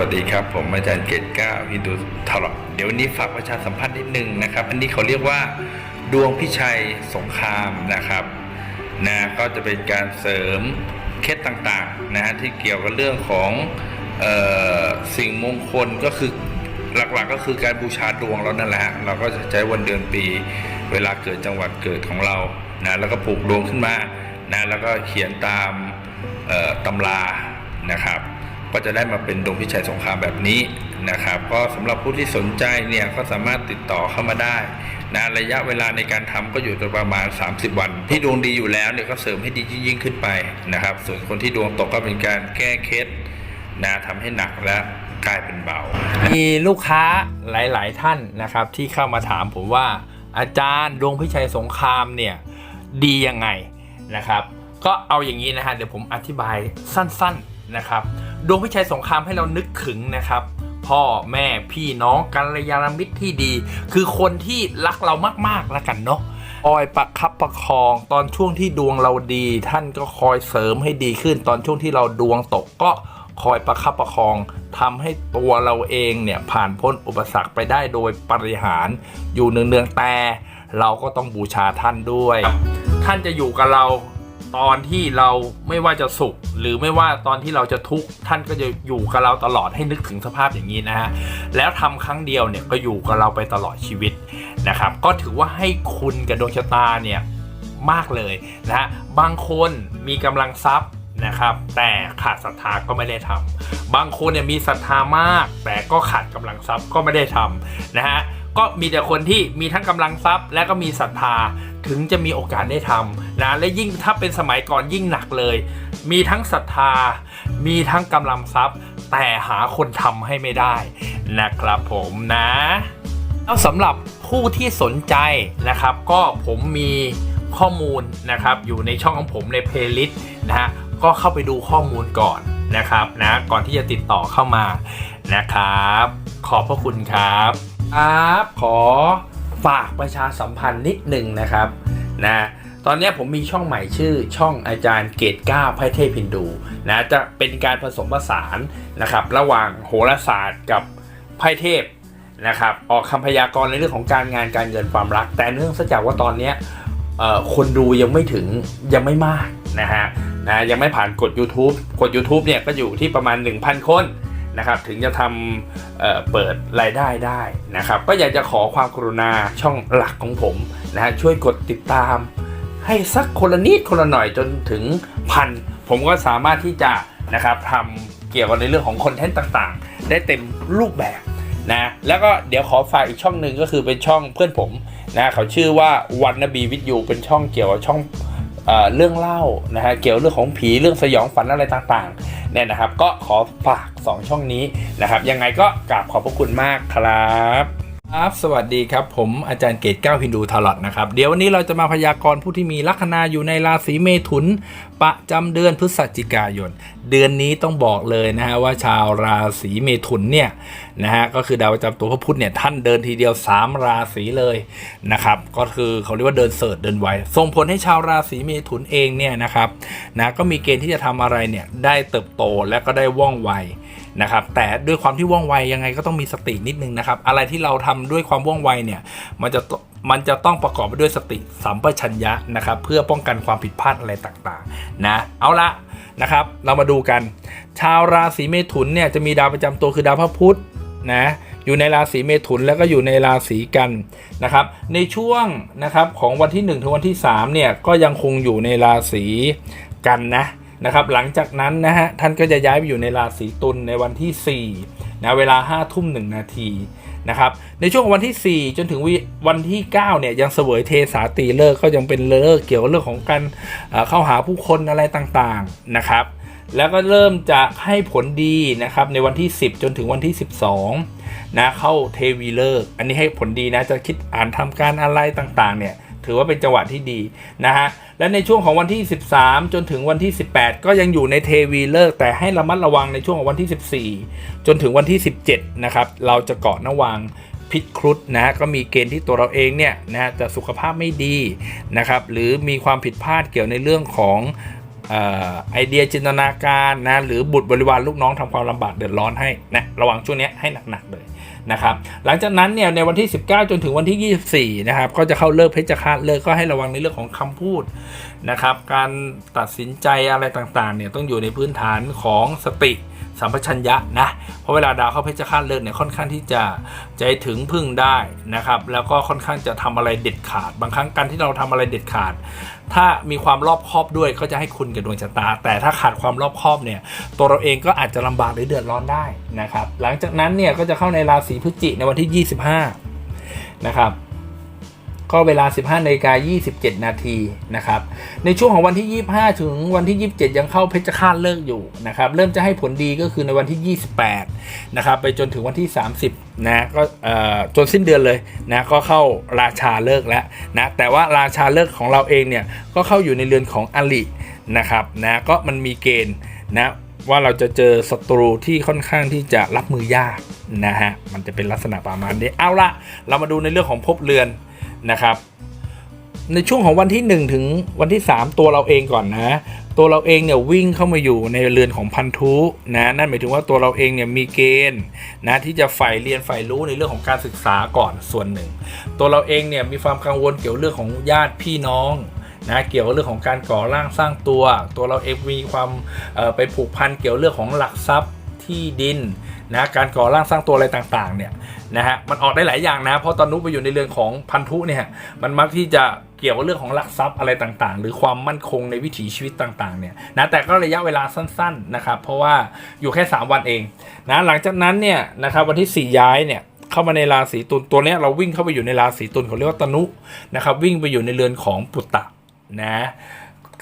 วัสดีครับ ผมอาจารย์เกตก้าฮินดูทารอเดี๋ยววันนี้ฝากประชาสัมพันธ์นิดนึงนะครับ อันนี้เขาเรียกว่า ดวงพิชัยสงครามนะครับนะก็จะเป็นการเสริมเคล็ดต่างๆนะฮะที่เกี่ยวกับเรื่องของออสิ่งมงคลก็คือหลักๆก็คือการบูชาดวงเรานั่นแหละเราก็จะใช้วันเดือนปี เวลาเกิดจังหวัดเกิดของเรานะแล้วก็ปลูกดวงขึ้นมานะแล้วก็เขียนตามตำรานะครับ ก็จะได้มาเป็นดวงพิชัยสงครามแบบนี้นะครับก็สำหรับผู้ที่สนใจเนี่ยก็สามารถติดต่อเข้ามาได้นะระยะเวลาในการทำก็อยู่ประมาณ 30 วัน ที่ดวงดีอยู่แล้วเนี่ยก็เสริมให้ดียิ่งขึ้นไปนะครับ ส่วนคนที่ดวงตกก็เป็นการแก้เคล็ดนะทำให้หนักและกลายเป็นเบา มีลูกค้าหลาย ๆ ท่านนะครับ ที่เข้ามาถามผมว่าอาจารย์ดวงพิชัยสงครามเนี่ยดียังไงนะครับ ก็เอาอย่างนี้นะฮะเดี๋ยวผมอธิบายสั้น ๆนะครับ ดวงพิชัยสงครามให้เรานึกถึงนะครับ พ่อแม่พี่น้องกัลยาณมิตรที่ดี คือคนที่รักเรามากๆแล้วกันเนาะคอยประคับประคองตอนช่วงที่ดวงเราดี ท่านก็คอยเสริมให้ดีขึ้น ตอนช่วงที่เราดวงตกก็คอยประคับประคองทำให้ตัวเราเองเนี่ยผ่านพ้นอุปสรรคไปได้โดยปริหารอยู่เนืองๆแต่เราก็ต้องบูชาท่านด้วย ท่านจะอยู่กับเรา ตอนที่เราไม่ว่าจะสุข หรือไม่ว่าตอนที่เราจะทุกข์ท่านก็จะอยู่กับเราตลอดให้นึกถึงสภาพอย่างนี้นะฮะแล้วทำครั้งเดียวเนี่ยก็อยู่กับเราไปตลอดชีวิตนะครับ ก็ถือว่าให้คุณกับดวงชะตาเนี่ยมากเลยนะฮะบางคนมีกำลังทรัพย์นะครับ แต่ขาดศรัทธาก็ไม่ได้ทำบางคนเนี่ยมีศรัทธามาก แต่ก็ขาดกำลังทรัพย์ก็ไม่ได้ทำนะฮะ ก็มีแต่คนที่มีทั้งกำลังทรัพย์ และก็มีศรัทธาถึงจะมีโอกาสได้ทำนะและยิ่งถ้าเป็นสมัยก่อนยิ่งหนักเลย มีทั้งศรัทธา มีทั้งกำลังทรัพย์ แต่หาคนทำให้ไม่ได้นะครับผมนะแล้วสำหรับผู้ที่สนใจนะครับ ก็ผมมีข้อมูลนะครับ อยู่ในช่องของผมในเพลย์ลิสต์นะฮะก็เข้าไปดูข้อมูลก่อนนะครับนะก่อนที่จะติดต่อเข้ามานะครับ ขอบพระคุณครับ ครับขอฝากประชาสัมพันธ์นิดหนึ่งนะครับนะตอนนี้ผมมีช่องใหม่ชื่อช่องอาจารย์เกตก้าไพ่เทพินดูนะจะเป็นการผสมผสานนะครับ ระหว่างโหราศาสตร์กับไพ่เทพนะครับ ออกคำพยากรณ์ในเรื่องของการงานการเงินความรัก แต่เนื่องจากว่าตอนนี้คนดูยังไม่ถึงยังไม่มากนะฮะนะยังไม่ผ่านกด YouTube กด YouTube เนี่ยก็อยู่ที่ประมาณ 1,000 คน นะครับถึงจะทำเเปิดรายได้ได้นะครับก็อยากจะขอความกรุณาช่องหลักของผมนะฮะช่วยกดติดตาม ให้สักคนละนิดคนละหน่อยจนถึงพันผมก็สามารถที่จะนะครับทำเกี่ยวกับในเรื่องของคอนเทนต์ต่างๆ ได้เต็มรูปแบบนะแล้วก็เดี๋ยวขอฝากอีกช่องหนึ่งก็คือเป็นช่องเพื่อนผมนะเขาชื่อว่าวันนบีวิทยูเป็นช่องเกี่ยวกับช่องเอเรื่องเล่านะฮะเกี่ยวเรื่องของผีเรื่องสยองฝันอะไรต่างๆ เนี่ยนะครับ ก็ขอฝาก 2 ช่องนี้นะครับ ยังไงก็กราบขอบพระคุณมากครับ ครับสวัสดีครับ ผมอาจารย์เกตเก้าฮินดูทาร์ลอตนะครับ เดี๋ยววันนี้เราจะมาพยากรณ์ผู้ที่มีลัคนาอยู่ในราศีเมถุน ประจำเดือนพฤศจิกายน เดือนนี้ต้องบอกเลยนะฮะว่าชาวราศีเมถุนเนี่ยนะฮะก็คือดาวประจำตัวพระพุธเนี่ยท่านเดินทีเดียว 3 ราศีเลยนะครับก็คือเขาเรียกว่าเดินเสิร์ชเดินไวส่งผลให้ชาวราศีเมถุนเองเนี่ยนะครับนะก็มีเกณฑ์ที่จะทำอะไรเนี่ยได้เติบโตและก็ได้ว่องไว นะครับแต่ด้วยความที่ว่องไวยังไงก็ต้องมีสตินิดนึงนะครับ อะไรที่เราทำด้วยความว่องไวเนี่ยมันจะมันจะต้องประกอบไปด้วยสติสัมปชัญญะนะครับ เพื่อป้องกันความผิดพลาดอะไรต่างๆนะเอาละนะครับ เรามาดูกัน ชาวราศีเมถุนเนี่ยจะมีดาวประจำตัวคือดาวพระพุธนะอยู่ในราศีเมถุนแล้วก็อยู่ในราศีกันนะครับ ในช่วงนะครับของวันที่ 1 ถึงวันที่3เนี่ยก็ยังคงอยู่ในราศีกันนะ นะครับหลังจากนั้นนะฮะท่านก็จะย้ายไปอยู่ในราศีตุลในวันที่4นะเวลา5ทุ่ม1นาทีนะครับในช่วงวันที่ 4 จนถึงวิวันที่9เนี่ยยังเสวยเทสาตีเลิกษ์ก็ยังเป็นเลิกษ์เกี่ยวกับเรื่องของการเข้าหาผู้คนอะไรต่างๆนะครับ แล้วก็เริ่มจะให้ผลดีนะครับในวันที่ 10 จนถึงวันที่ 12นะเข้าเทวีเลิกษ์อันนี้ให้ผลดีนะจะคิดอ่านทำการอะไรต่างๆเนี่ย ถือว่าเป็นจังหวะที่ดีนะฮะ และในช่วงของวันที่ 13 จนถึงวันที่ 18 ก็ยังอยู่ในเทวีเลิก แต่ให้ระมัดระวังในช่วงของวันที่ 14 จนถึงวันที่ 17 นะครับ เราจะเกาะนวังพิษครุฑนะฮะก็มีเกณฑ์ที่ตัวเราเองเนี่ยนะฮะจะสุขภาพไม่ดีนะครับ หรือมีความผิดพลาดเกี่ยวในเรื่องของ ไอเดียจินตนาการนะหรือบุตรบริวารลูกน้องทำความลำบากเดือดร้อนให้นะระวังช่วงนี้ให้หนักๆเลยนะครับหลังจากนั้นเนี่ยในวันที่ 19 จนถึงวันที่ 24 นะครับ ก็จะเข้าเลิกเพชฌฆาตเลิกก็ให้ระวังในเรื่องของคำพูดนะครับ การตัดสินใจอะไรต่างๆเนี่ยต้องอยู่ในพื้นฐานของสติสัมปชัญญะนะเพราะเวลาดาวเข้าเพชฌฆาตเลิกเนี่ยค่อนข้างที่จะใจถึงพึ่งได้นะครับ แล้วก็ค่อนข้างจะทำอะไรเด็ดขาด บางครั้งการที่เราทำอะไรเด็ดขาด ถ้ามีความรอบคอบด้วยก็จะให้คุณกับดวงชะตา แต่ถ้าขาดความรอบคอบเนี่ยตัวเราเองก็อาจจะลำบากหรือเดือดร้อนได้นะครับหลังจากนั้นเนี่ยก็จะเข้าในราศีพฤศจิในวันที่ 25นะครับ ก็เวลา 15นาฬิกา27 นาทีนะครับ ในช่วงของวันที่ 25 ถึงวันที่ 27 ยังเข้าเพชฌฆาตเลิกอยู่นะครับ เริ่มจะให้ผลดีก็คือในวันที่ 28 นะครับ ไปจนถึงวันที่ 30 นะ ก็เอ่อจนสิ้นเดือนเลยนะ ก็เข้าราชาเลิกแล้วนะ แต่ว่าราชาเลิกของเราเองเนี่ย ก็เข้าอยู่ในเรือนของอลินะครับ นะ ก็มันมีเกณฑ์นะว่าเราจะเจอศัตรูที่ค่อนข้างที่จะรับมือยากนะฮะ มันจะเป็นลักษณะประมาณนี้ เอาละเรามาดูในเรื่องของภพเรือน นะครับ ในช่วงของวันที่ 1 ถึงวันที่ 3 ตัวเราเองก่อนนะ ตัวเราเองเนี่ยวิ่งเข้ามาอยู่ในเรือนของพันธุนะนั่นหมายถึงว่าตัวเราเองเนี่ยมีเกณฑ์นะที่จะใฝ่เรียนใฝ่รู้ในเรื่องของการศึกษาก่อนส่วนหนึ่ง ตัวเราเองเนี่ยมีความกังวลเกี่ยวเรื่องของญาติพี่น้องนะเกี่ยวกับเรื่องของการก่อร่างสร้างตัว ตัวเราเองมีความไปผูกพันเกี่ยวเรื่องของหลักทรัพย์ที่ดิน นะการก่อร่างสร้างตัวอะไรต่างๆเนี่ยนะฮะมันออกได้หลายอย่างนะ เพราะตอนนุไปอยู่ในเรื่องของพันธุเนี่ยมันมักที่จะเกี่ยวกับเรื่องของหลักทรัพย์อะไรต่างๆ หรือความมั่นคงในวิถีชีวิตต่างๆเนี่ยนะแต่ก็ระยะเวลาสั้นๆนะครับเพราะว่าอยู่แค่ 3 วันเองนะหลังจากนั้นเนี่ยนะครับวันที่ 4 ย้ายเนี่ยเข้ามาในราศีตุลตัวนี้เราวิ่งเข้าไปอยู่ในราศีตุลเขาเรียกว่าตนุนะครับวิ่งไปอยู่ในเรือนของปุตตะนะ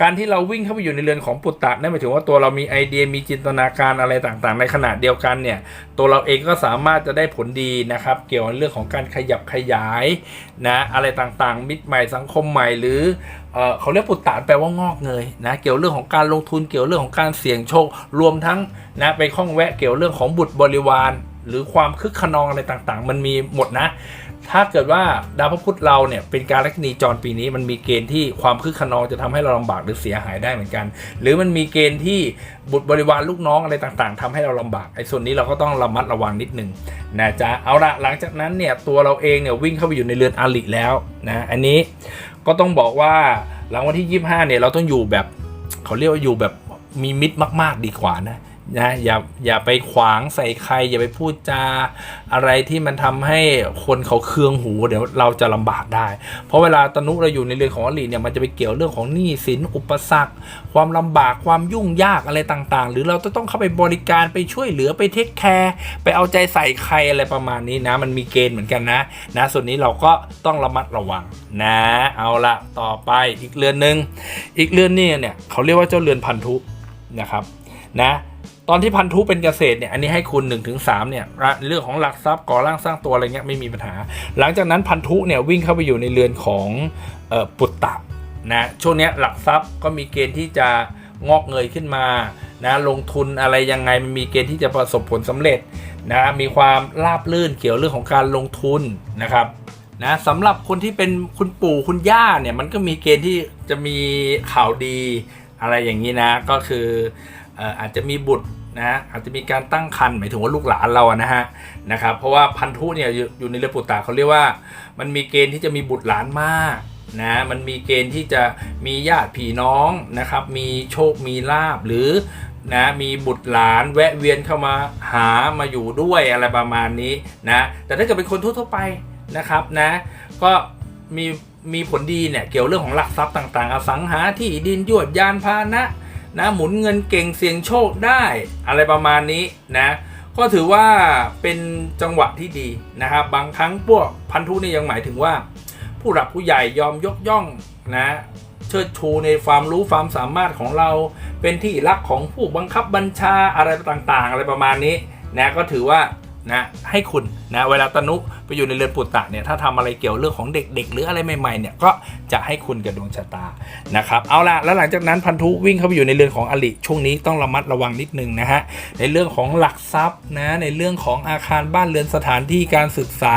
การที่เราวิ่งเข้าไปอยู่ในเรือนของปุตตะนั่นหมายถึงว่าตัวเรามีไอเดียมีจินตนาการอะไรต่างๆ ในขณะเดียวกันเนี่ยตัวเราเองก็สามารถจะได้ผลดีนะครับ เกี่ยวกับเรื่องของการขยับขยายนะอะไรต่างๆ มิตรใหม่สังคมใหม่หรือเออเขาเรียกปุตตานแปลว่างอกเงยนะเกี่ยวเรื่องของการลงทุนเกี่ยวเรื่องของการเสี่ยงโชค รวมทั้งนะไปข้องแวะเกี่ยวเรื่องของบุตรบริวาร หรือความคึกขนองอะไรต่างๆ มันมีหมดนะ ถ้าเกิดว่าดาวพระพุธเราเนี่ยเป็นการลัคนีจรปีนี้มันมีเกณฑ์ที่ความคึกขนองจะทำให้เราลำบากหรือเสียหายได้เหมือนกัน หรือมันมีเกณฑ์ที่บุตรบริวารลูกน้องอะไรต่างๆทำให้เราลำบากไอ้ส่วนนี้เราก็ต้องระมัดระวังนิดนึงนะจ๊ะเอาละหลังจากนั้นเนี่ยตัวเราเองเนี่ยวิ่งเข้าไปอยู่ในเรือนอาลิแล้วนะอันนี้ก็ต้องบอกว่าหลังวันที่ 25เนี่ยเราต้องอยู่แบบเขาเรียกว่าอยู่แบบมีมิตรมาก ๆ ดีกว่านะ นะอย่าอย่าไปขวางใส่ใคร อย่าไปพูดจาอะไรที่มันทำให้คนเขาเคืองหูเดี๋ยวเราจะลำบากได้ เพราะเวลาตนุเราอยู่ในเรือนของอลีเนี่ยมันจะไปเกี่ยวเรื่องของหนี้สินอุปสรรค ความลำบากความยุ่งยากอะไรต่างๆ หรือเราจะต้องเข้าไปบริการไปช่วยเหลือไปเทคแคร์ไปเอาใจใส่ใครอะไรประมาณนี้นะ มันมีเกณฑ์เหมือนกันนะนะ ส่วนนี้เราก็ต้องระมัดระวังนะ เอาละต่อไปอีกเรือนหนึ่งอีกเรือนนี่เนี่ยเขาเรียกว่าเจ้าเรือนพันธุนะครับนะ ตอนที่พันธุเป็นเกษตรเนี่ยอันนี้ให้คุณ1นถึงสเนี่ยเรื่องของหลักทรัพย์ก่อร่างสร้างตัวอะไรเงี้ยไม่มีปัญหา หลังจากนั้นพันธุเนี่ยวิ่งเข้าไปอยู่ในเรือนของออปุตตะนะช่วงเนี้ยหลักทรัพย์ก็มีเกณฑ์ที่จะงอกเงยขึ้นมานะลงทุนอะไรยังไงมันมีเกณฑ์ที่จะประสบผลสำเร็จนะมีความราบรื่นเกี่ยวเรื่องของการลงทุนนะครับนะสำหรับคนที่เป็นคุณปู่คุณย่าเนี่ยมันก็มีเกณฑ์ที่จะมีข่าวดีอะไรอย่างนี้นะก็คืออาจจะมีบุตร นะอาจจะมีการตั้งครรภ์หมายถึงว่าลูกหลานเราอะนะฮะนะครับเพราะว่าพันธุเนี่ยอยู่อยู่ในเรือปุตตะเขาเรียกว่า มันมีเกณฑ์ที่จะมีบุตรหลานมากนะมันมีเกณฑ์ที่จะมีญาติพี่น้องนะครับมีโชคมีลาบหรือนะมีบุตรหลานแวะเวียนเข้ามาหามาอยู่ด้วยอะไรประมาณนี้นะแต่ถ้าเกิดเป็นคนทั่วๆไปนะครับนะก็มีมีผลดีเนี่ยเกี่ยวเรื่องของหลักทรัพย์ต่างๆ อสังหาที่ดินยวดยานพาหนะ นะหมุนเงินเก่งเสี่ยงโชคได้อะไรประมาณนี้นะก็ถือว่าเป็นจังหวะที่ดีนะครับบางครั้งพวกพันธุนี่ยังหมายถึงว่า ผู้หลักผู้ใหญ่ยอมยกย่องนะเชิดชูในความรู้ความสามารถของเรา เป็นที่รักของผู้บังคับบัญชาอะไรต่างๆ อะไรประมาณนี้นะก็ถือว่า นะให้คุณนะเวลาตนุไปอยู่ในเรือนปุตตะเนี่ยถ้าทำอะไรเกี่ยวเรื่องของเด็ก ๆ หรืออะไรใหม่ๆเนี่ยก็จะให้คุณกับดวงชะตานะครับเอาละแล้วหลังจากนั้นพันธุวิ่งเข้าไปอยู่ในเรือนของอลิช่วงนี้ต้องระมัดระวังนิดนึงนะฮะในเรื่องของหลักทรัพย์นะในเรื่องของอาคารบ้านเรือนสถานที่การศึกษา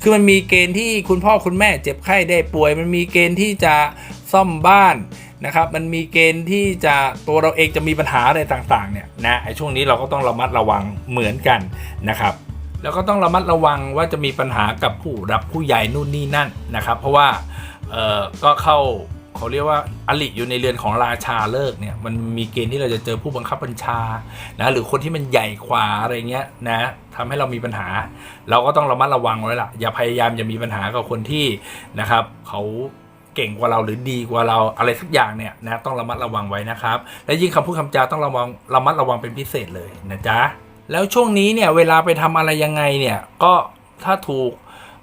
คือมันมีเกณฑ์ที่คุณพ่อคุณแม่เจ็บไข้ได้ป่วย มันมีเกณฑ์ที่จะซ่อมบ้าน นะครับมันมีเกณฑ์ที่จะตัวเราเองจะมีปัญหาอะไรต่างๆเนี่ยนะไอ้ช่วงนี้เราก็ต้องระมัดระวังเหมือนกันนะครับแล้วก็ต้องระมัดระวังว่าจะมีปัญหากับผู้รับผู้ใหญ่นู่นนี่นั่นนะครับเพราะว่าเออก็เข้าเขาเรียกว่าอลิอยู่ในเรือนของราชาเลิกเนี่ยมันมีเกณฑ์ที่เราจะเจอผู้บังคับบัญชานะหรือคนที่มันใหญ่กว่าอะไรเงี้ยนะทำให้เรามีปัญหา เราก็ต้องระมัดระวังไว้ละอย่าพยายามจะมีปัญหากับคนที่นะครับเขา เก่งกว่าเราหรือดีกว่าเราอะไรสักอย่างเนี่ยนะต้องระมัดระวังไว้นะครับ และยิ่งคำพูดคำจาต้องระวังระมัดระวังเป็นพิเศษเลยนะจ๊ะแล้วช่วงนี้เนี่ยเวลาไปทำอะไรยังไงเนี่ยก็ถ้าถูก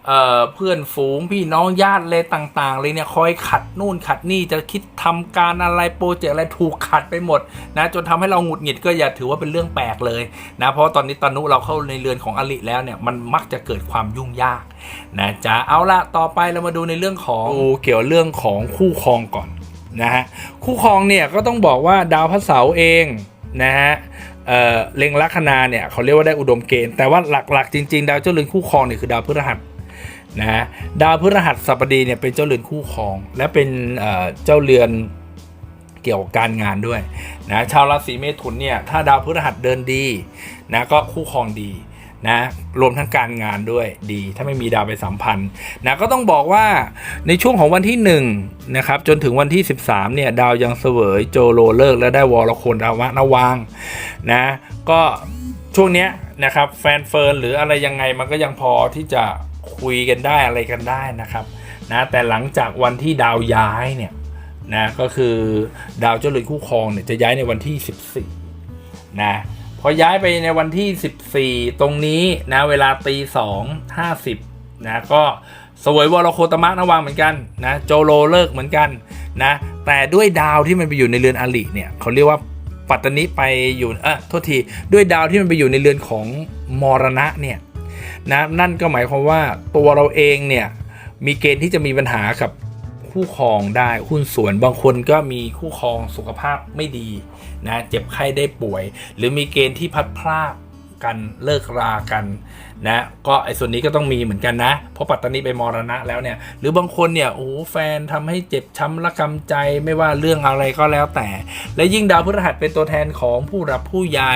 เอ่อเพื่อนฝูงพี่น้องญาติอะไรต่างๆ เลยเนี่ยคอยขัดนู่นขัดนี่จะคิดทำการอะไรโปรเจกต์อะไรถูกขัดไปหมดนะจนทำให้เราหงุดหงิดก็อย่าถือว่าเป็นเรื่องแปลกเลยนะเพราะตอนนี้ตานุเราเข้าในเรือนของอลิแล้วเนี่ยมันมักจะเกิดความยุ่งยากนะจ๊ะเอาละต่อไปเรามาดูในเรื่องของเกี่ยวเรื่องของคู่ครองก่อนนะฮะคู่ครองเนี่ยก็ต้องบอกว่าดาวพระเสาร์เองนะฮะเอ่อเล็งลัคนาเนี่ยเขาเรียกว่าได้อุดมเกณฑ์แต่ว่าหลักๆจริงๆ ดาวเจ้าเรือนคู่ครองเนี่ยคือดาวพฤหัส นะดาวพฤหัสสัปดีเนี่ยเป็นเจ้าเรือนคู่ครอง และเป็นเจ้าเรือนเกี่ยวกับการงานด้วยนะชาวราศีเมถุนเนี่ยถ้าดาวพฤหัสเดินดีนะก็คู่ครองดีนะรวมทั้งการงานด้วยดี ถ้าไม่มีดาวไปสัมพันธ์นะก็ต้องบอกว่าในช่วงของวันที่1นะครับจนถึงวันที่ 13เนี่ยดาวยังเสวยโจโลเลิกและได้วรโคนดาวะนวางนะก็ช่วงเนี้ยนะครับแฟนเฟิร์นหรืออะไรยังไงมันก็ยังพอที่จะ คุยกันได้อะไรกันได้นะครับนะแต่หลังจากวันที่ดาวย้ายเนี่ยนะก็คือดาวเจ้าเรือนคู่ครองเนี่ยจะย้ายในวันที่ 14นะพอย้ายไปในวันที่ 14 ตรงนี้นะเวลาตีสองห้าสิบนะก็สวยวรโคตมะนวางเหมือนกันนะโจโลเลิกเหมือนกันนะแต่ด้วยดาวที่มันไปอยู่ในเรือนอลิเนี่ยเขาเรียกว่าปัตตานิไปอยู่เออโทษทีด้วยดาวที่มันไปอยู่ในเรือนของมรณะเนี่ย นะนั่นก็หมายความว่าตัวเราเองเนี่ยมีเกณฑ์ที่จะมีปัญหากับคู่ครองได้หุ้นส่วนบางคนก็มีคู่ครองสุขภาพไม่ดีนะเจ็บไข้ได้ป่วย หรือมีเกณฑ์ที่พัดพลาดกันเลิกรากัน นะก็ไอ้ส่วนนี้ก็ต้องมีเหมือนกันนะ เพราะปัตตานีไปมรณะแล้วเนี่ย หรือบางคนเนี่ยโอ้แฟนทำให้เจ็บช้ำระกำใจไม่ว่าเรื่องอะไรก็แล้วแต่ และยิ่งดาวพฤหัสเป็นตัวแทนของผู้รับผู้ใหญ่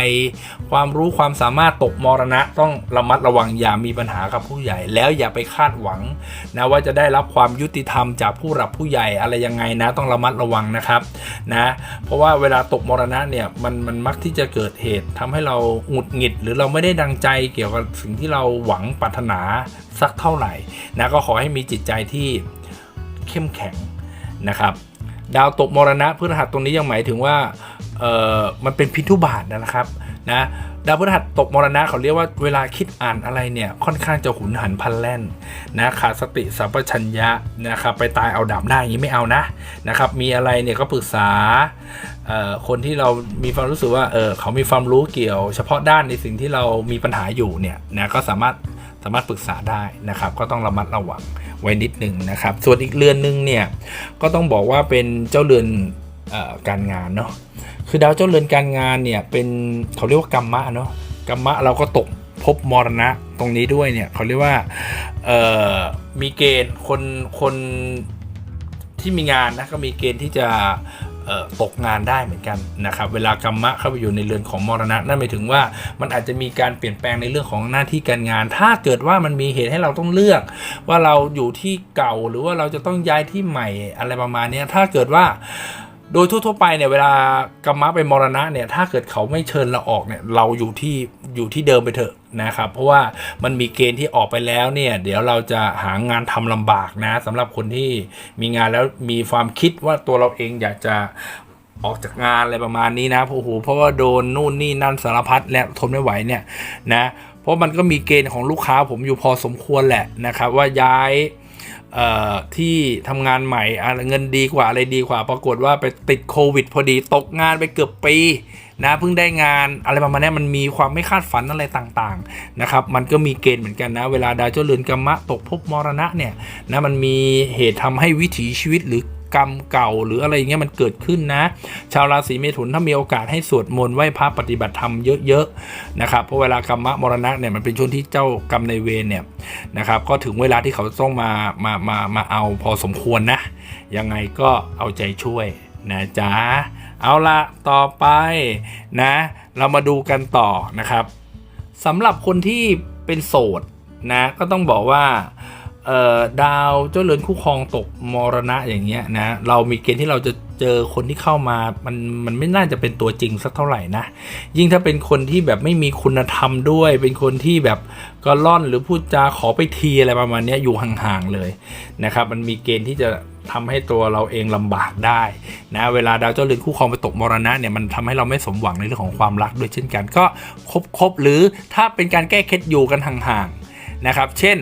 ความรู้ความสามารถตกมรณะต้องระมัดระวังอย่ามีปัญหากับผู้ใหญ่ แล้วอย่าไปคาดหวังนะว่าจะได้รับความยุติธรรมจากผู้รับผู้ใหญ่อะไรยังไงนะต้องระมัดระวังนะครับนะเพราะว่าเวลาตกมรณะเนี่ยมันมันมักที่จะเกิดเหตุทำให้เราหงุดหงิด หรือเราไม่ได้ดังใจเกี่ยวกับสิ่งที่เราหวังปรารถนาสักเท่าไหร่นะก็ขอให้มีจิตใจที่เข้มแข็งนะครับ ดาวตกมรณะพฤหัสตรงนี้ยังหมายถึงว่าเออมันเป็นพิทุบาทนะครับ นะดาวพฤหัสตกมรณะเขาเรียกว่าเวลาคิดอ่านอะไรเนี่ยค่อนข้างจะหุนหันพลันแล่นนะขาดสติสัมปชัญญะนะครับไปตายเอาดับได้อย่างนี้ไม่เอานะนะครับมีอะไรเนี่ยก็ปรึกษาคนที่เรามีความรู้สึกว่าเออเขามีความรู้เกี่ยว เฉพาะด้านในสิ่งที่เรามีปัญหาอยู่เนี่ยนะก็สามารถสามารถปรึกษาได้นะครับ ก็ต้องระมัดระวังไว้นิดหนึ่งนะครับ ส่วนอีกเรือนหนึ่งเนี่ยก็ต้องบอกว่าเป็นเจ้าเรือน การงานเนาะคือดาวเจ้าเรือนการงานเนี่ยเป็นเขาเรียกว่ากรรมะเนาะกรรมะเราก็ตกภพมรณะตรงนี้ด้วยเนี่ยเขาเรียกว่ามีเกณฑ์คนคนที่มีงานนะก็มีเกณฑ์ที่จะตกงานได้เหมือนกันนะครับเวลากรรมะเข้าไปอยู่ในเรือนของมรณะนั่นหมายถึงว่ามันอาจจะมีการเปลี่ยนแปลงในเรื่องของหน้าที่การงาน ถ้าเกิดว่ามันมีเหตุให้เราต้องเลือก ว่าเราอยู่ที่เก่าหรือว่าเราจะต้องย้ายที่ใหม่อะไรประมาณนี้ถ้าเกิดว่า โดยทั่วๆไปเนี่ยเวลากรรมะไปมรณะเนี่ยถ้าเกิดเขาไม่เชิญเราออกเนี่ยเราอยู่ที่อยู่ที่เดิมไปเถอะนะครับเพราะว่ามันมีเกณฑ์ที่ออกไปแล้วเนี่ยเดี๋ยวเราจะหางานทำลำบากนะสำหรับคนที่มีงานแล้วมีความคิดว่าตัวเราเองอยากจะออกจากงานอะไรประมาณนี้นะโอ้โหเพราะว่าโดนนู่นนี่นั่นสารพัดและทนไม่ไหวเนี่ยนะเพราะมันก็มีเกณฑ์ของลูกค้าผมอยู่พอสมควรแหละนะครับว่าย้าย ที่ทำงานใหม่อะไรเงินดีกว่าอะไรดีกว่า ปรากฏว่าไปติดโควิด พอดีตกงานไปเกือบปีนะเพิ่งได้งานอะไรประมาณนี้มันมีความไม่คาดฝันอะไรต่างๆนะครับมันก็มีเกณฑ์เหมือนกันนะ เวลาดาวเจ้าเรือนกรรมะตกภพมรณะเนี่ยนะมันมีเหตุทำให้วิถีชีวิตหรือ กรรมเก่าหรืออะไรอย่างเงี้ยมันเกิดขึ้นนะ ชาวราศีเมถุนถ้ามีโอกาสให้สวดมนต์ไหว้พระปฏิบัติธรรมเยอะๆนะครับเพราะเวลากรรมะมรณะเนี่ยมันเป็นช่วงที่เจ้ากรรมในเวรเนี่ยนะครับก็ถึงเวลาที่เขาต้องมามามามาเอาพอสมควรนะ ยังไงก็เอาใจช่วยนะจ๊ะเอาละต่อไปนะ เรามาดูกันต่อนะครับสำหรับคนที่เป็นโสดนะก็ต้องบอกว่า ดาวเจ้าเรือนคู่ครองตกมรณะอย่างเงี้ยนะเรามีเกณฑ์ที่เราจะเจอคนที่เข้ามามันมันไม่น่าจะเป็นตัวจริงสักเท่าไหร่นะ ยิ่งถ้าเป็นคนที่แบบไม่มีคุณธรรมด้วย เป็นคนที่แบบก็ล่อนหรือพูดจาขอไปทีอะไรประมาณนี้อยู่ห่างๆเลยนะครับมันมีเกณฑ์ที่จะทำให้ตัวเราเองลำบากได้นะเวลาดาวเจ้าเรือนคู่ครองไปตกมรณะเนี่ยมันทำให้เราไม่สมหวังในเรื่องของความรักด้วยเช่นกันก็คบๆหรือถ้าเป็นการแก้เคล็ดอยู่กันห่างๆ นะครับ เช่น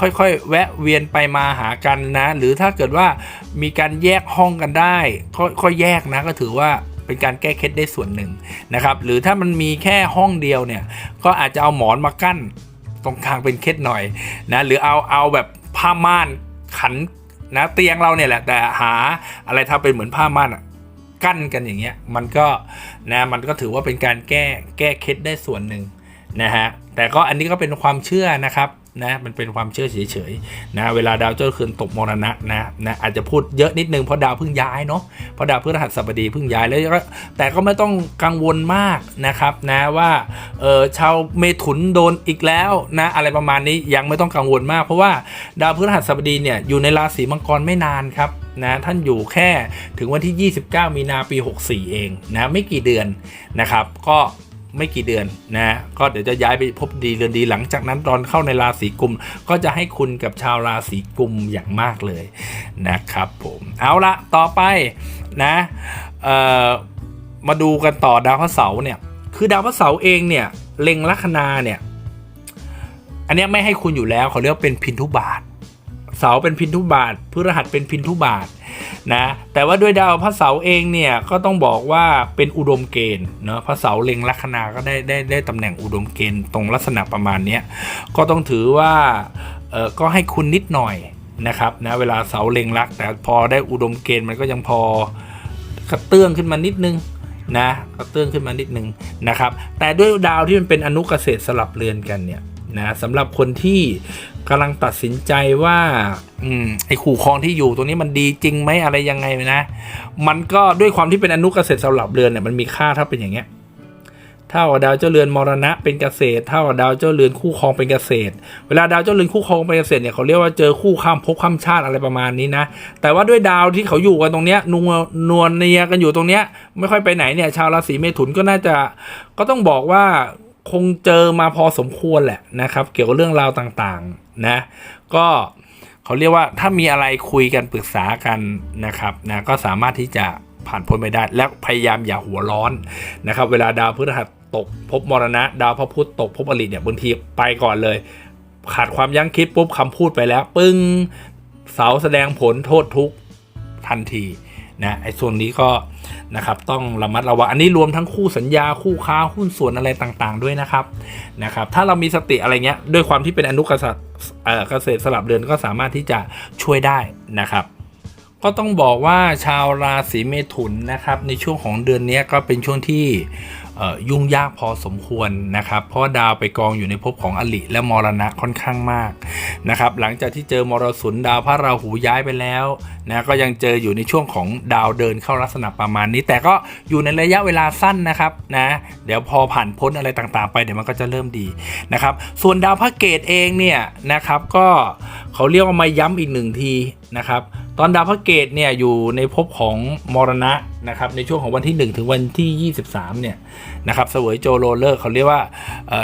ค่อยๆ แวะเวียนไปมาหากันนะ หรือถ้าเกิดว่ามีการแยกห้องกันได้ก็ก็แยกนะก็ถือว่าเป็นการแก้เคล็ดได้ส่วนหนึ่งนะครับ หรือถ้ามันมีแค่ห้องเดียวเนี่ย ก็อาจจะเอาหมอนมากั้นตรงกลางเป็นเคล็ดหน่อยนะ หรือเอาเอาแบบผ้าม่านขันนะเตียงเราเนี่ยแหละแต่หาอะไรถ้าเป็นเหมือนผ้าม่านกั้นกันอย่างเงี้ยมันก็นะมันก็ถือว่าเป็นการแก้แก้เคล็ดได้ส่วนหนึ่ง นะฮะแต่ก็อันนี้ก็เป็นความเชื่อนะครับนะมันเป็นความเชื่อเฉยๆนะเวลาดาวเจ้าคืนตกมรณะนะนะอาจจะพูดเยอะนิดนึงเพราะดาวเพิ่งย้ายเนาะเพราะดาวพฤหัสบดีเพิ่งย้ายแล้วก็แต่ก็ไม่ต้องกังวลมากนะครับนะว่าเออชาวเมถุนโดนอีกแล้วนะอะไรประมาณนี้ยังไม่ต้องกังวลมาก เพราะว่าดาวพฤหัสบดีเนี่ยอยู่ในราศีมังกรไม่นานครับนะท่านอยู่แค่ถึงวันที่ 29 มีนาปี 64 เองนะไม่กี่เดือนนะครับก็ ไม่กี่เดือนนะก็เดี๋ยวจะย้ายไปพบดีเรือนดีหลังจากนั้นตอนเข้าในราศีกุม ก็จะให้คุณกับชาวราศีกุมอย่างมากเลยนะครับผมเอาละต่อไปนะมาดูกันต่อดาวพระเสาร์เนี่ยคือดาวพระเสาร์เองเนี่ยเล็งลัคนาเนี่ยอันนี้ไม่ให้คุณอยู่แล้วเขาเรียกเป็นพินทุบาท เสาเป็นพินทุบาทพฤหัสเป็นพินทุบาทนะแต่ว่าด้วยดาวพระเสาเองเนี่ยก็ต้องบอกว่าเป็นอุดมเกณฑ์เนาะพระเสาเล็งลัคนาก็ได้ได้ได้ตำแหน่งอุดมเกณฑ์ตรงลักษณะประมาณนี้ก็ต้องถือว่าเออก็ให้คุณนิดหน่อยนะครับนะเวลาเสาเล็งลัก แต่พอได้อุดมเกณฑ์มันก็ยังพอกระเตื้องขึ้นมานิดนึงนะกระเตื้องขึ้นมานิดนึงนะครับแต่ด้วยดาวที่มันเป็นอนุเกษตรสลับเรือนกันเนี่ยนะสำหรับคนที่ กำลังตัดสินใจว่า อืมไอ้ขู่ครองที่อยู่ตรงนี้มันดีจริงไหมอะไรยังไงนะ มันก็ด้วยความที่เป็นอนุเกษตรสลับเรือนเนี่ยมันมีค่าถ้าเป็นอย่างเงี้ยเท่ากับดาวเจ้าเรือนมรณะเป็นเกษตร เท่ากับดาวเจ้าเรือนคู่ครองเป็นเกษตร เวลาดาวเจ้าเรือนคู่ครองเป็นเกษตรเนี่ยเขาเรียกว่าเจอคู่ข้ามภพข้ามชาติอะไรประมาณนี้นะ แต่ว่าด้วยดาวที่เขาอยู่กันตรงเนี้ยนัวนวลเนียกันอยู่ตรงเนี้ยไม่ค่อยไปไหนเนี่ยชาวราศีเมถุนก็น่าจะก็ต้องบอกว่า คงเจอมาพอสมควรแหละนะครับ เกี่ยวกับเรื่องราวต่างๆนะ ก็เขาเรียกว่าถ้ามีอะไรคุยกันปรึกษากันนะครับนะก็สามารถที่จะผ่านพ้นไปได้ และพยายามอย่าหัวร้อนนะครับ เวลาดาวพฤหัสตกภพมรณะ ดาวพระพุธตกภพอริเนี่ยบางทีไปก่อนเลย ขาดความยั้งคิดปุ๊บคำพูดไปแล้ว ปึ้งเสาแสดงผลโทษทุกทันทีนะไอ้ส่วนนี้ก็ นะครับต้องระมัดระวังอันนี้รวมทั้งคู่สัญญาคู่ค้าหุ้นส่วนอะไรต่างๆ ด้วยนะครับนะครับ ถ้าเรามีสติอะไรเงี้ยด้วยความที่เป็นอนุกษัตริย์เอ่อเกษตรสลับเดือนก็สามารถที่จะช่วยได้นะครับ ก็ต้องบอกว่าชาวราศีเมถุนนะครับในช่วงของเดือนนี้ก็เป็นช่วงที่ยุ่งยากพอสมควรนะครับ เพราะดาวไปกองอยู่ในภพของอลิและมรณะค่อนข้างมากนะครับ หลังจากที่เจอมรสุมดาวพระราหูย้ายไปแล้วนะก็ยังเจออยู่ในช่วงของดาวเดินเข้าลักษณะประมาณนี้ แต่ก็อยู่ในระยะเวลาสั้นนะครับนะเดี๋ยวพอผ่านพ้นอะไรต่างๆ ไปเดี๋ยวมันก็จะเริ่มดีนะครับ ส่วนดาวพระเกตเองเนี่ยนะครับก็เขาเรียกว่ามาย้ำอีกหนึ่งทีนะครับ ตอนดาวพระเกตเนี่ยอยู่ในภพของมรณะนะครับในช่วงของวันที่ 1 ถึงวันที่ 23เนี่ยนะครับเสวยโจโรเลอร์เขาเรียกว่า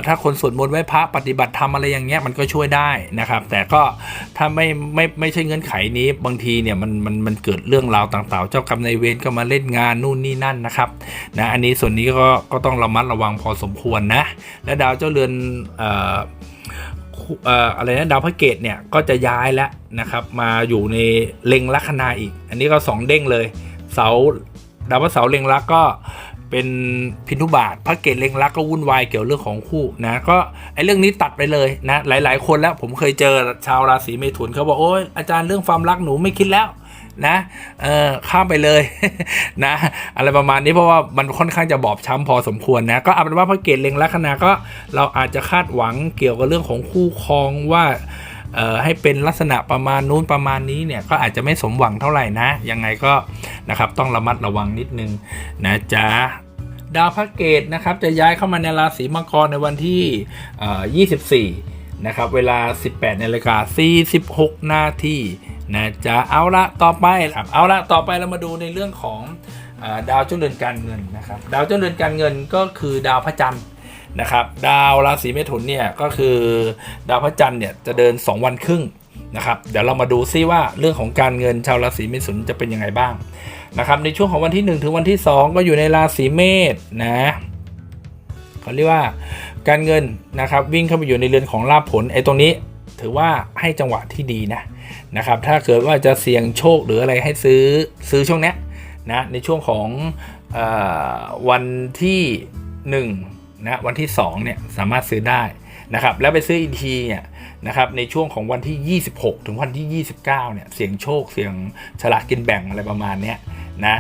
ถ้าคนสวดมนต์ไหว้พระปฏิบัติธรรมอะไรอย่างเงี้ยมันก็ช่วยได้นะครับ แต่ก็ถ้าไม่ไม่ไม่ใช่เงื่อนไขนี้บางทีเนี่ยมันมันมันเกิดเรื่องราวต่างๆ เจ้ากรรมนายเวรก็มาเล่นงานนู่นนี่นั่นนะครับนะอันนี้ส่วนนี้ก็ก็ต้องระมัดระวังพอสมควรนะและดาวเจ้าเรือน อะไรนะดาวพระเกตเนี่ยก็จะย้ายแล้วนะครับ มาอยู่ในเล็งลัคนาอีก อันนี้ก็สองเด้งเลย เสาดาวพระเสาเล็งลักก็เป็นพินทุบาทพระเกตเล็งลักก็วุ่นวายเกี่ยวเรื่องของคู่นะก็ไอเรื่องนี้ตัดไปเลยนะหลาย ๆ คนแล้วผมเคยเจอชาวราศีเมถุนเขาบอกโอ้ยอาจารย์เรื่องความรักหนูไม่คิดแล้ว นะเออข้ามไปเลยนะอะไรประมาณนี้เพราะว่ามันค่อนข้างจะบอบช้ำพอสมควรนะก็เอาเป็นว่าพระเกตเล็งลัคนาก็เราอาจจะคาดหวังเกี่ยวกับเรื่องของคู่ครองว่าเอ่อให้เป็นลักษณะประมาณนู้นประมาณนี้เนี่ยก็อาจจะไม่สมหวังเท่าไหร่นะยังไงก็นะครับต้องระมัดระวังนิดนึงนะจ๊ะดาวพระเกตนะครับจะย้ายเข้ามาในราศีมังกรในวันที่ 24 นะครับ เวลา 18นาฬิกา46 นาที นะจะเอาละต่อไปครับเอาละต่อไปเรามาดูในเรื่องของอดาวเจ้าเรือนการเงินนะครับดาวเจ้าเรือนการเงินก็คือดาวพระจันทร์นะครับดาวราศีเมถุนเนี่ยก็คือดาวพระจันทร์เนี่ยจะเดิน 2 วันครึ่งนะครับเดี๋ยวเรามาดูซิว่าเรื่องของการเงินชาวราศีเมถุนจะเป็นยังไงบ้างนะครับในช่วงของวันที่ 1 ถึงวันที่ 2 ก็อยู่ในราศีเมษนะเขาเรียกว่าการเงินนะครับวิ่งเข้าไปอยู่ในเรือนของลาภผลไอ้ตรงนี้ถือว่าให้จังหวะที่ดีนะ นะครับ ถ้าเกิดว่าจะเสี่ยงโชคหรืออะไรให้ซื้อซื้อช่วงนี้นะในช่วงของออวันที่1นะวันที่2เนี่ยสามารถซื้อได้นะครับแล้วไปซื้ออีกทีเนี่ยนะครับในช่วงของวันที่ 26 ถึงวันที่ 29เนี่ยเสี่ยงโชคเสี่ยงฉลากกินแบ่งอะไรประมาณเนี้ยนะ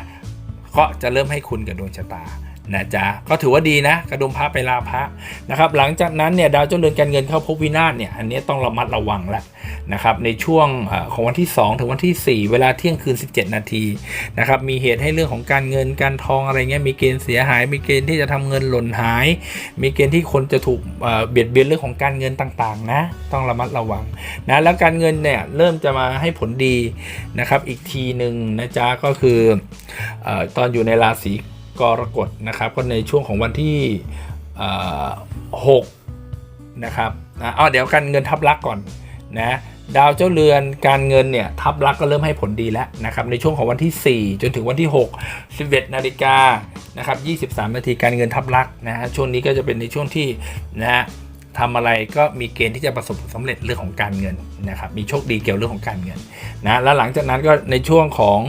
ก็จะเริ่มให้คุณกับดวงชะตา นะจ๊ะก็ถือว่าดีนะ กระดุมพระไปลาพระนะครับ หลังจากนั้นเนี่ยดาวเจ้าเรือนการเงินเข้าพบวินาศเนี่ยอันนี้ต้องระมัดระวังแล้วนะครับในช่วงของวันที่ 2 ถึงวันที่ 4 เวลาเที่ยงคืน 17 นาทีนะครับมีเหตุให้เรื่องของการเงินการทองอะไรเงี้ยมีเกณฑ์เสียหาย มีเกณฑ์ที่จะทำเงินหล่นหาย มีเกณฑ์ที่คนจะถูกเบียดเบียนเรื่องของการเงินต่างๆนะต้องระมัดระวังนะแล้วการเงินเนี่ยเริ่มจะมาให้ผลดีนะครับอีกทีหนึ่งนะจ๊ะก็คืออตอนอยู่ในราศี กรกฎนะครับก็ในช่วงของวันที่เอ่อ6นะครับอ๋อเดี๋ยวการเงินทับลักก่อนนะดาวเจ้าเรือนการเงินเนี่ยทับลักก็เริ่มให้ผลดีแล้วนะครับในช่วงของวันที่ 4 จนถึงวันที่ 6 11นาฬิกานะครับ23นาทีการเงินทับลักนะฮะช่วงนี้ก็จะเป็นในช่วงที่นะฮะ ทำอะไรก็มีเกณฑ์ที่จะประสบผลสำเร็จเรื่องของการเงินนะครับมีโชคดีเกี่ยวเรื่องของการเงินนะแล้วหลังจากนั้นก็ในช่วงของ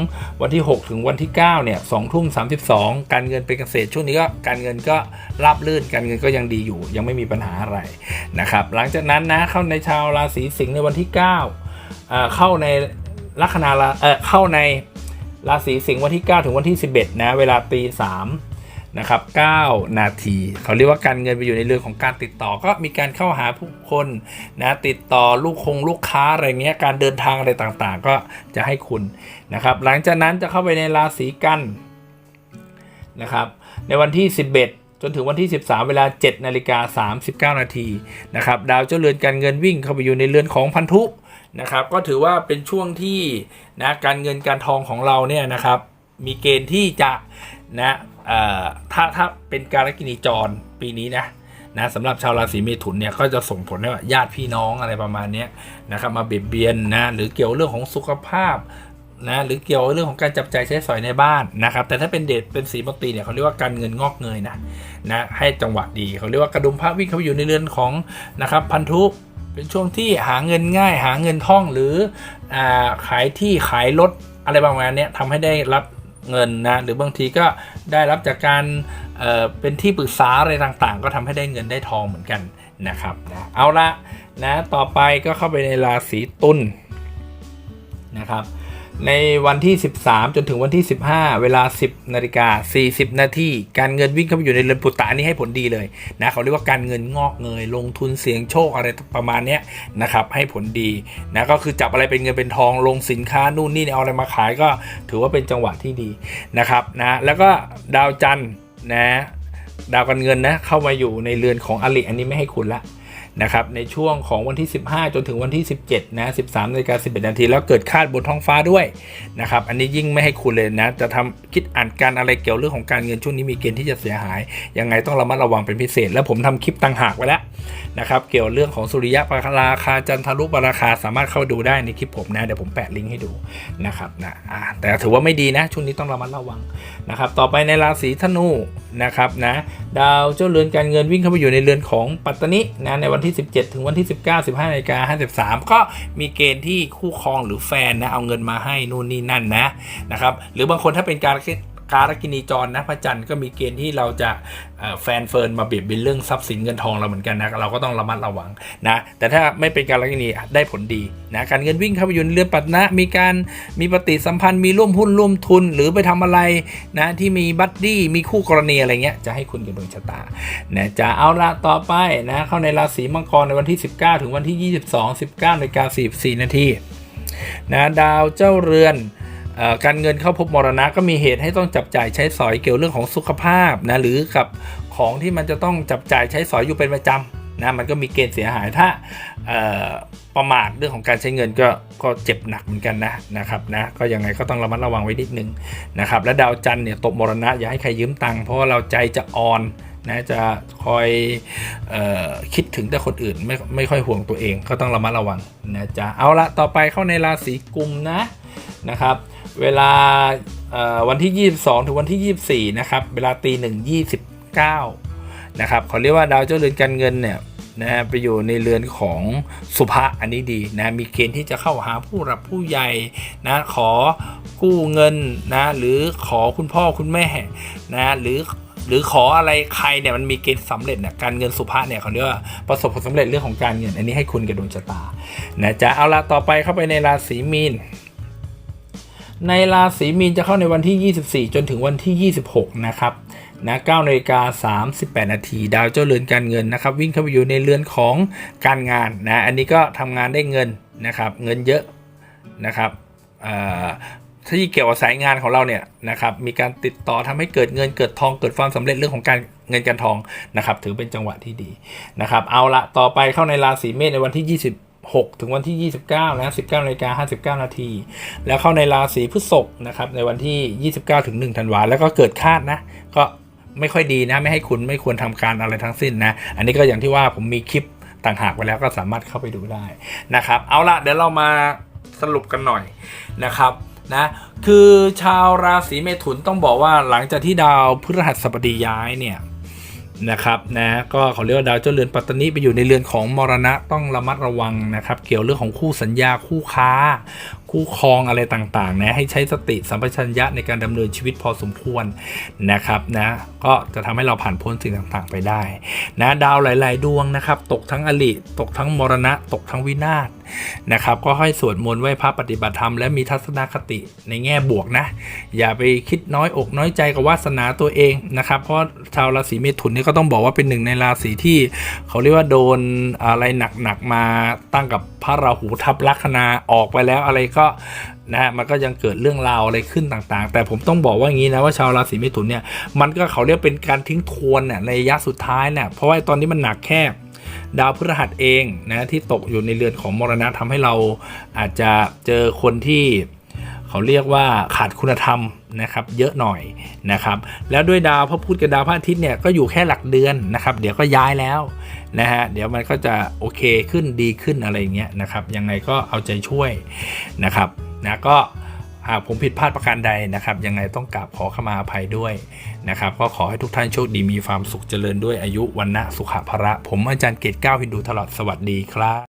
วันที่ 6 ถึงวันที่9เนี่ยสองทุ่ม32การเงินเป็นเกษตรช่วงนี้ก็การเงินก็ราบลื่นการเงินก็ยังดีอยู่ ยังไม่มีปัญหาอะไรนะครับหลังจากนั้นนะเข้าในชาวราศีสิงห์ในวันที่9อ่าเข้าในลัคนาราเออเข้าในราศีสิงห์วันที่ 9 ถึงวันที่ 11นะเวลาตี3 นะครับ 9 นาที เขาเรียกว่าการเงินไปอยู่ในเรื่องของการติดต่อ ก็มีการเข้าหาผู้คนนะติดต่อลูกคงลูกค้าอะไรเงี้ยการเดินทางอะไรต่างๆ ก็จะให้คุณนะครับ หลังจากนั้นจะเข้าไปในราศีกันนะครับในวันที่ 11จนถึงวันที่ 13 เวลา 7 นาฬิกา 39 นาทีนะครับ ดาวเจ้าเรือนการเงินวิ่งเข้าไปอยู่ในเรือนของพันธุนะครับ ก็ถือว่าเป็นช่วงที่นะการเงินการทองของเราเนี่ยนะครับ มีเกณฑ์ที่จะนะ ถ้าถ้าเป็นการกินีจรปีนี้นะนะสำหรับชาวราศีเมถุนเนี่ยก็จะส่งผลให้ว่าญาติพี่น้องอะไรประมาณนี้นะครับมาเบียดเบียนนะหรือเกี่ยวเรื่องของสุขภาพนะหรือเกี่ยวเรื่องของการจับใจใช้สอยในบ้านนะครับแต่ถ้าเป็นเดชเป็นสีมตรีเนี่ยเขาเรียกว่าการเงินงอกเงยนะนะให้จังหวะดีเขาเรียกว่ากระดุมพระวิ่งเข้าไปอยู่ในเรือนของนะครับพันธุเป็นช่วงที่หาเงินง่ายหาเงินท่องหรืออขายที่ขายรถอะไรประมาณเนี้ยทำให้ได้รับ เงินนะหรือบางทีก็ได้รับจากการเเป็นที่ปรึกษาอะไรต่างๆ ก็ทำให้ได้เงินได้ทองเหมือนกันนะครับนะเอาละนะต่อไปก็เข้าไปในราศีตุลนะครับ ในวันที่ 13 จนถึงวันที่ 15 เวลา 10นาฬิกา40 นาทีการเงินวิ่งเข้าไปอยู่ในเรือนปุตตะนี้ให้ผลดีเลยนะเขาเรียกว่าการเงินงอกเงยลงทุนเสี่ยงโชคอะไรประมาณนี้นะครับให้ผลดีนะก็คือจับอะไรเป็นเงินเป็นทองลงสินค้านู่นนี่เอาอะไรมาขายก็ถือว่าเป็นจังหวะที่ดีนะครับนะแล้วก็ดาวจันทร์นะดาวการเงินนะเข้ามาอยู่ในเรือนของอลิอันนี้ไม่ให้คุณละ นะครับในช่วงของวันที่ 15 จนถึงวันที่ 17 นะ 13นาฬิกา11 นาที แล้วเกิดคาดบนท้องฟ้าด้วยนะครับ อันนี้ยิ่งไม่ให้คุณเลยนะ จะทำคิดอ่านการอะไรเกี่ยวเรื่องของการเงินช่วงนี้มีเกณฑ์ที่จะเสียหาย ยังไงต้องระมัดระวังเป็นพิเศษ แล้วผมทำคลิปต่างหากไว้แล้วนะครับ เกี่ยวเรื่องของสุริยะปราคาจันทรุปราคาสามารถเข้าดูได้ในคลิปผมนะ เดี๋ยวผมแปะลิงก์ให้ดูนะครับนะแต่ถือว่าไม่ดีนะ ช่วงนี้ต้องระมัดระวังนะครับ ต่อไปในราศีธนูนะครับนะ ดาวเจ้าเรือนการเงินวิ่งเข้าไปอยู่ในเรือนของปัตตนินะในวันที่ 17 ถึงวันที่ 19 15นาฬิกา53 ก็มีเกณฑ์ที่คู่ครองหรือแฟนนะเอาเงินมาให้นู่นนี่นั่นนะนะครับหรือบางคนถ้าเป็นการ การกินีจรนะพระจันทร์ก็มีเกณฑ์ที่เราจะแฟนเฟิร์นมาเบียดเบียนเรื่องทรัพย์สินเงินทองเราเหมือนกันนะเราก็ต้องระมัดระวังนะแต่ถ้าไม่เป็นการกินีได้ผลดีนะการเงินวิ่งเข้าไปอยู่ในเรือนปัตนะมีการมีปฏิสัมพันธ์มีร่วมหุ้นร่วมทุน หรือไปทำอะไรนะที่มีบัดดี้มีคู่กรณีอะไรเงี้ยจะให้คุณกับดวงชะตานะจะเอาละต่อไปนะเข้าในราศีมังกรในวันที่ 19 ถึงวันที่ 22 19นาฬิกา44นาทีนะดาวเจ้าเรือน การเงินเข้าพบมรณะก็มีเหตุให้ต้องจับจ่ายใช้สอยเกี่ยวเรื่องของสุขภาพนะหรือกับของที่มันจะต้องจับจ่ายใช้สอยอยู่เป็นประจำนะมันก็มีเกณฑ์เสียหายถ้าประมาทเรื่องของการใช้เงินก็ก็เจ็บหนักเหมือนกันนะนะครับนะก็ยังไงก็ต้องระมัดระวังไว้นิดนึงนะครับและดาวจันทร์เนี่ยตกมรณะอย่าให้ใครยืมตังค์เพราะว่าเราใจจะอ่อนนะจะคอยออคิดถึงแต่คนอื่นไม่ไม่ค่อยห่วงตัวเองก็ต้องระมัดระวังนะจ๊ะเอาละต่อไปเข้าในราศีกุมนะนะครับ เวลาวันที่ 22 ถึงวันที่ 24 นะครับ เวลาตีหนึ่ง29นะครับเขาเรียกว่าดาวเจ้าเรือนการเงินเนี่ยนะฮะไปอยู่ในเรือนของสุภะอันนี้ดีนะมีเกณฑ์ที่จะเข้าหาผู้รับผู้ใหญ่นะขอกู้เงินนะหรือขอคุณพ่อคุณแม่นะหรือหรือขออะไรใครเนี่ยมันมีเกณฑ์สำเร็จเนี่ยการเงินสุภะเนี่ยเขาเรียกว่าประสบผลสำเร็จเรื่องของการเงิน อันนี้ให้คุณกับดวงชะตานะจ๊ะเอาละต่อไปเข้าไปในราศีมีน ในราศีมีนจะเข้าในวันที่ 24 จนถึงวันที่ 26 นะครับนะ9นาฬิกา38 นาทีดาวเจ้าเรือนการเงินนะครับ วิ่งเข้าไปอยู่ในเรือนของการงานนะอันนี้ก็ทำงานได้เงินนะครับ เงินเยอะนะครับที่เกี่ยวกับสายงานของเราเนี่ยนะครับมีการติดต่อทำให้เกิดเงินเกิดทองเกิดความสำเร็จเรื่องของการเงินการทองนะครับ ถือเป็นจังหวะที่ดีนะครับ เอาละต่อไปเข้าในราศีเมษในวันที่ 26ถึงวันที่ 29 นะ19นาฬิกา59 นาที แล้วเข้าในราศีพฤษภนะครับในวันที่ 29 ถึง1ธันวาแล้วก็เกิดคาดนะ ก็ไม่ค่อยดีนะ ไม่ให้คุณไม่ควรทำการอะไรทั้งสิ้นนะ อันนี้ก็อย่างที่ว่าผมมีคลิปต่างหากไว้แล้วก็สามารถเข้าไปดูได้นะครับ เอาละเดี๋ยวเรามาสรุปกันหน่อยนะครับนะคือชาวราศีเมถุนต้องบอกว่าหลังจากที่ดาวพฤหัสบดีย้ายเนี่ย นะครับนะก็เขาเรียกว่าดาวเจ้าเรือนปัตตานีไปอยู่ในเรือนของมรณะต้องระมัดระวังนะครับ เกี่ยวเรื่องของคู่สัญญาคู่ค้า คู่ครองอะไรต่างๆนะให้ใช้สติสัมปชัญญะในการดำเนินชีวิตพอสมควรนะครับนะก็จะทำให้เราผ่านพ้นสิ่งต่างๆไปได้นะดาวหลาย ๆ ดวงนะครับ ตกทั้งอลิตกทั้งมรณะ ตกทั้งวินาศ นะครับก็ให้สวดมนต์ไหว้พระปฏิบัติธรรมและมีทัศนคติในแง่บวกนะ อย่าไปคิดน้อยอกน้อยใจกับวาสนาตัวเองนะครับ เพราะชาวราศีเมถุนนี่ก็ต้องบอกว่าเป็นหนึ่งในราศีที่ เขาเรียกว่าโดนอะไรหนักๆมาตั้งกับพระราหูทับลัคนาออกไปแล้วอะไรก็นะฮะมันก็ยังเกิดเรื่องราวอะไรขึ้นต่างๆ แต่ผมต้องบอกว่าอย่างนี้นะว่าชาวราศีเมถุนเนี่ยมันก็เขาเรียกเป็นการทิ้งทวนเนี่ยในระยะสุดท้ายเนี่ยเพราะว่าตอนนี้มันหนักแค่ ดาวพฤหัสเองนะที่ตกอยู่ในเรือนของมรณะทำให้เราอาจจะเจอคนที่เขาเรียกว่าขาดคุณธรรมนะครับเยอะหน่อยนะครับแล้วด้วยดาวพระพุธกับดาวพระอาทิตย์เนี่ยก็อยู่แค่หลักเดือนนะครับ เดี๋ยวก็ย้ายแล้วนะฮะเดี๋ยวมันก็จะโอเคขึ้นดีขึ้นอะไรอย่างเงี้ยนะครับยังไงก็เอาใจช่วยนะครับนะก็ หากผมผิดพลาดประการใดนะครับยังไงต้องกราบขอขมาอภัยด้วยนะครับก็ขอให้ทุกท่านโชคดีมีความสุขเจริญด้วยอายุวันนะสุขภระ ผมอาจารย์เกตเก้าฮินดูตลอดสวัสดีครับ